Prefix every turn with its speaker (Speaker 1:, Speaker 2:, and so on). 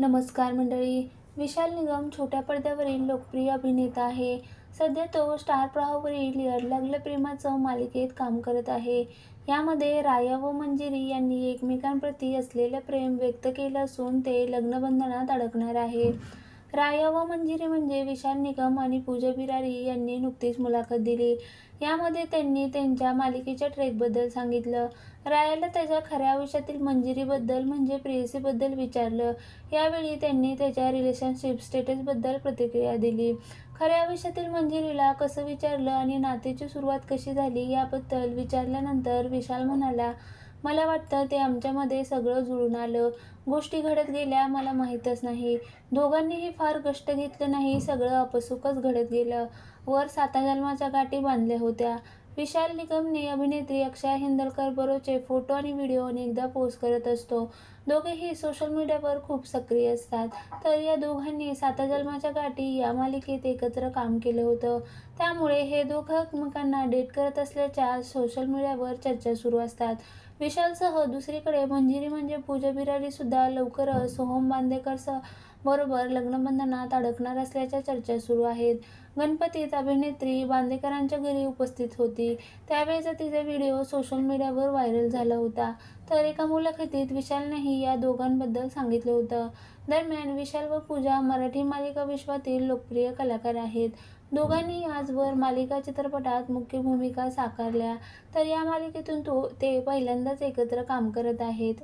Speaker 1: नमस्कार मंडळी. विशाल निगम छोट्या पडद्यावरील लोकप्रिय अभिनेता आहे. सध्या तो स्टार प्रवाहावरील याड लागलं प्रेमाचं मालिकेत काम करत आहे. यामध्ये राया व मंजिरी यांनी एकमेकांप्रती असलेलं प्रेम व्यक्त केलं असून ते लग्नबंधनात अडकणार आहे. राया व मंजिरी म्हणजे विशाल निगम आणि पूजा बिरारी यांनी नुकतीच मुलाखत दिली. यामध्ये त्यांनी त्यांच्या मालिकेच्या ट्रेकबद्दल सांगितलं. रायाला त्याच्या खऱ्या आयुष्यातील मंजिरीबद्दल म्हणजे प्रेयसीबद्दल विचारलं. यावेळी त्यांनी त्याच्या रिलेशनशिप स्टेटसबद्दल प्रतिक्रिया दिली. खऱ्या आयुष्यातील मंजिरीला कसं विचारलं आणि नातेची सुरुवात कशी झाली याबद्दल विचारल्यानंतर विशाल म्हणाला मला वाटतं ते आमच्यामध्ये सगळं जुळून आलं. गोष्टी घडत गेल्या मला माहीतच नाही. दोघांनीही फार कष्ट घेतलं नाही सगळं अपसुकच घडत गेलं. वर साता जन्माच्या गाठी बांधल्या होत्या. विशाल निगमने अभिनेत्री अक्षय हिंदलकर बरोबरचे फोटो आणि व्हिडिओ अनेकदा पोस्ट करत असतो. दोघेही सोशल मीडियावर खूप सक्रिय असतात. तर या दोघांनी साता जन्माच्या गाठी या मालिकेत एकत्र काम केलं होतं. त्यामुळे हे दोघं एकमेकांना डेट करत असल्याच्या सोशल मीडियावर चर्चा सुरू असतात. विशालसह दुसरीकडे मंजिरी म्हणजे पूजा बिरारी सुद्धा लवकरच सोहम बांदेकरसह बरोबर लग्नबंधनात अडकणार असल्याच्या चर्चा सुरू आहेत. गणपतीत अभिनेत्री बांदेकरांच्या घरी उपस्थित होती. त्यावेळेचा तिचा व्हिडिओ सोशल मीडियावर व्हायरल झाला होता. तर एका मुलाखतीत विशालनेही या दोघांबद्दल सांगितलं होतं. दरम्यान विशाल व पूजा मराठी मालिका विश्वातील लोकप्रिय कलाकार आहेत. दोघांनी आजवर मालिका चित्रपटात मुख्य भूमिका साकारल्या. तर या मालिकेतून तो ते पहिल्यांदाच एकत्र काम करत आहेत.